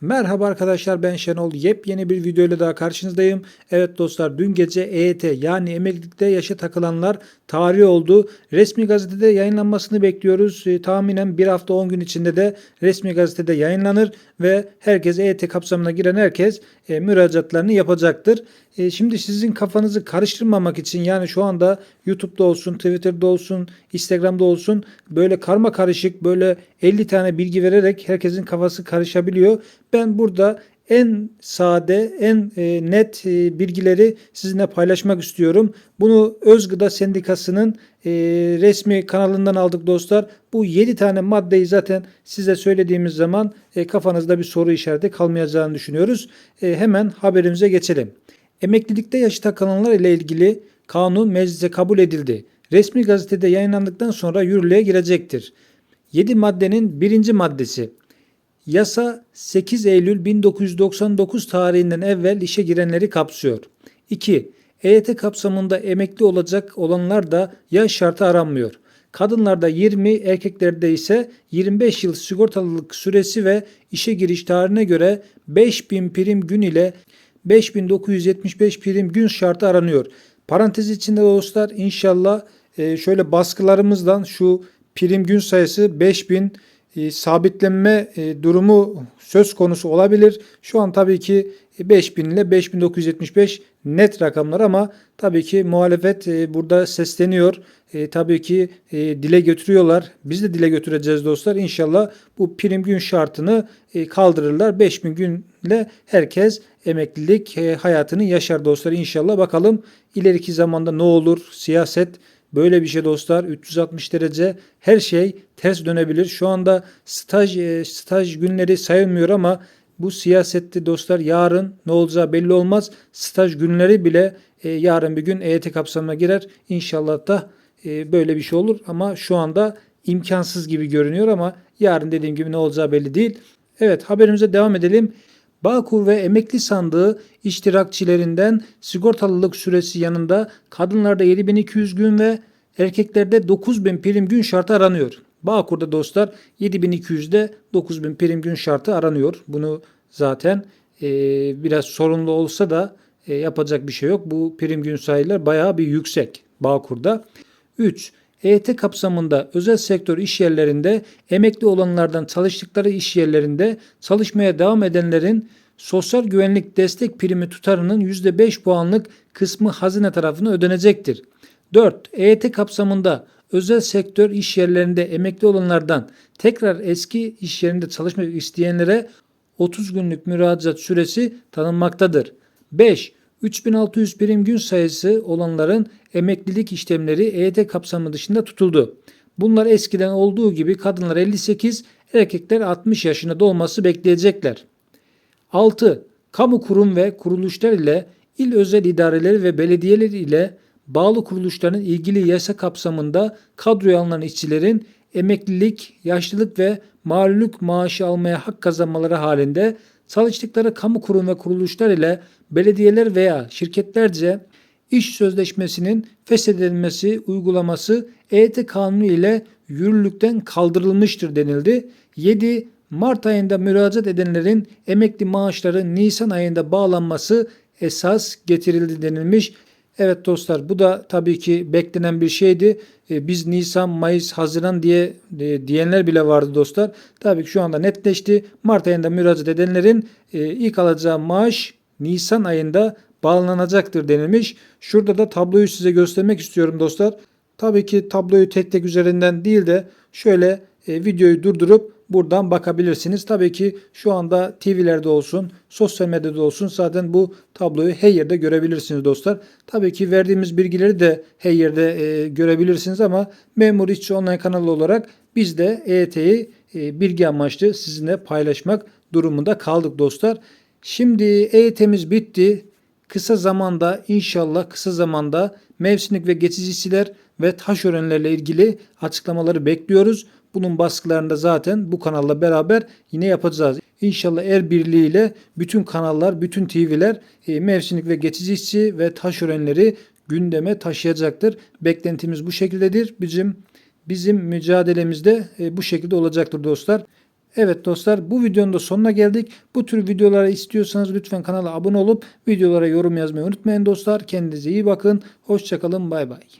Merhaba arkadaşlar ben Şenol. Yepyeni bir video ile daha karşınızdayım. Evet dostlar dün gece EYT yani emeklilikte yaşa takılanlar tarihi oldu. Resmi gazetede yayınlanmasını bekliyoruz. E, tahminen bir hafta 10 gün içinde de resmi gazetede yayınlanır ve herkes EYT kapsamına giren herkes e, müracaatlarını yapacaktır. E, şimdi sizin kafanızı karıştırmamak için yani şu anda YouTube'da olsun, Twitter'da olsun, Instagram'da olsun böyle karma karışık böyle 50 tane bilgi vererek herkesin kafası karışabiliyor. Ben burada en sade, en e, net e, bilgileri sizinle paylaşmak istiyorum. Bunu Özgıda Sendikası'nın e, resmi kanalından aldık dostlar. Bu 7 tane maddeyi zaten size söylediğimiz zaman e, kafanızda bir soru işareti kalmayacağını düşünüyoruz. E, hemen haberimize geçelim. Emeklilikte yaşı takılanlar ile ilgili kanun meclise kabul edildi. Resmi gazetede yayınlandıktan sonra yürürlüğe girecektir. 7 maddenin birinci maddesi. Yasa 8 Eylül 1999 tarihinden evvel işe girenleri kapsıyor. 2. EYT kapsamında emekli olacak olanlar da yaş şartı aranmıyor. Kadınlarda 20, erkeklerde ise 25 yıl sigortalılık süresi ve işe giriş tarihine göre 5000 prim gün ile 5975 prim gün şartı aranıyor. Parantez içinde dostlar inşallah e, şöyle baskılarımızdan şu prim gün sayısı 5000 e, sabitlenme e, durumu söz konusu olabilir. Şu an tabii ki 5000 ile 5975 net rakamlar ama tabii ki muhalefet e, burada sesleniyor. Tabii ki dile götürüyorlar. Biz de dile götüreceğiz dostlar. İnşallah bu prim gün şartını kaldırırlar. 5000 günle herkes emeklilik hayatını yaşar dostlar. İnşallah bakalım ileriki zamanda ne olur? Siyaset Böyle bir şey dostlar 360 derece her şey ters dönebilir. Şu anda staj e, staj günleri sayılmıyor ama bu siyasette dostlar yarın ne olacağı belli olmaz. Staj günleri bile e, yarın bir gün EYT kapsamına girer. İnşallah da e, böyle bir şey olur ama şu anda imkansız gibi görünüyor ama yarın dediğim gibi ne olacağı belli değil. Evet haberimize devam edelim. Bağkur ve emekli sandığı iştirakçilerinden sigortalılık süresi yanında kadınlarda 7200 gün ve erkeklerde 9000 prim gün şartı aranıyor. Bağkur'da dostlar 7200'de 9000 prim gün şartı aranıyor. Bunu zaten e, biraz sorunlu olsa da e, yapacak bir şey yok. Bu prim gün sayılar bayağı bir yüksek Bağkur'da. 3. EYT kapsamında özel sektör iş yerlerinde emekli olanlardan çalıştıkları iş yerlerinde çalışmaya devam edenlerin sosyal güvenlik destek primi tutarının %5 puanlık kısmı hazine tarafına ödenecektir. 4. EYT kapsamında özel sektör iş yerlerinde emekli olanlardan tekrar eski iş yerinde çalışmak isteyenlere 30 günlük müracaat süresi tanınmaktadır. 5. 3600 birim gün sayısı olanların emeklilik işlemleri EYT kapsamı dışında tutuldu. Bunlar eskiden olduğu gibi kadınlar 58, erkekler 60 yaşında dolması bekleyecekler. 6. Kamu kurum ve kuruluşlar ile il özel idareleri ve belediyeler ile bağlı kuruluşların ilgili yasa kapsamında kadroya alınan işçilerin emeklilik, yaşlılık ve malulük maaşı almaya hak kazanmaları halinde çalıştıkları kamu kurum ve kuruluşlar ile belediyeler veya şirketlerce iş sözleşmesinin feshedilmesi uygulaması EYT kanunu ile yürürlükten kaldırılmıştır denildi. 7. Mart ayında müracaat edenlerin emekli maaşları Nisan ayında bağlanması esas getirildi denilmiş. Evet dostlar bu da tabii ki beklenen bir şeydi. E, biz Nisan, Mayıs, Haziran diye e, diyenler bile vardı dostlar. Tabii ki şu anda netleşti. Mart ayında müracaat edenlerin e, ilk alacağı maaş Nisan ayında bağlanacaktır denilmiş. Şurada da tabloyu size göstermek istiyorum dostlar. Tabii ki tabloyu tek tek üzerinden değil de şöyle videoyu durdurup buradan bakabilirsiniz. Tabii ki şu anda TV'lerde olsun, sosyal medyada olsun zaten bu tabloyu her yerde görebilirsiniz dostlar. Tabii ki verdiğimiz bilgileri de her yerde e, görebilirsiniz ama Memur İşçi Online kanalı olarak biz de EYT'yi e, bilgi amaçlı sizinle paylaşmak durumunda kaldık dostlar. Şimdi EYT'miz bitti. Kısa zamanda inşallah kısa zamanda mevsimlik ve geçici işçiler ve taşeronlarla ilgili açıklamaları bekliyoruz. Bunun baskılarını zaten bu kanalla beraber yine yapacağız. İnşallah er birliğiyle bütün kanallar, bütün TV'ler e, mevsimlik ve geçici işçi ve taşeronları gündeme taşıyacaktır. Beklentimiz bu şekildedir. Bizim bizim mücadelemizde e, bu şekilde olacaktır dostlar. Evet dostlar bu videonun da sonuna geldik. Bu tür videoları istiyorsanız lütfen kanala abone olup videolara yorum yazmayı unutmayın dostlar. Kendinize iyi bakın. Hoşçakalın bay bay.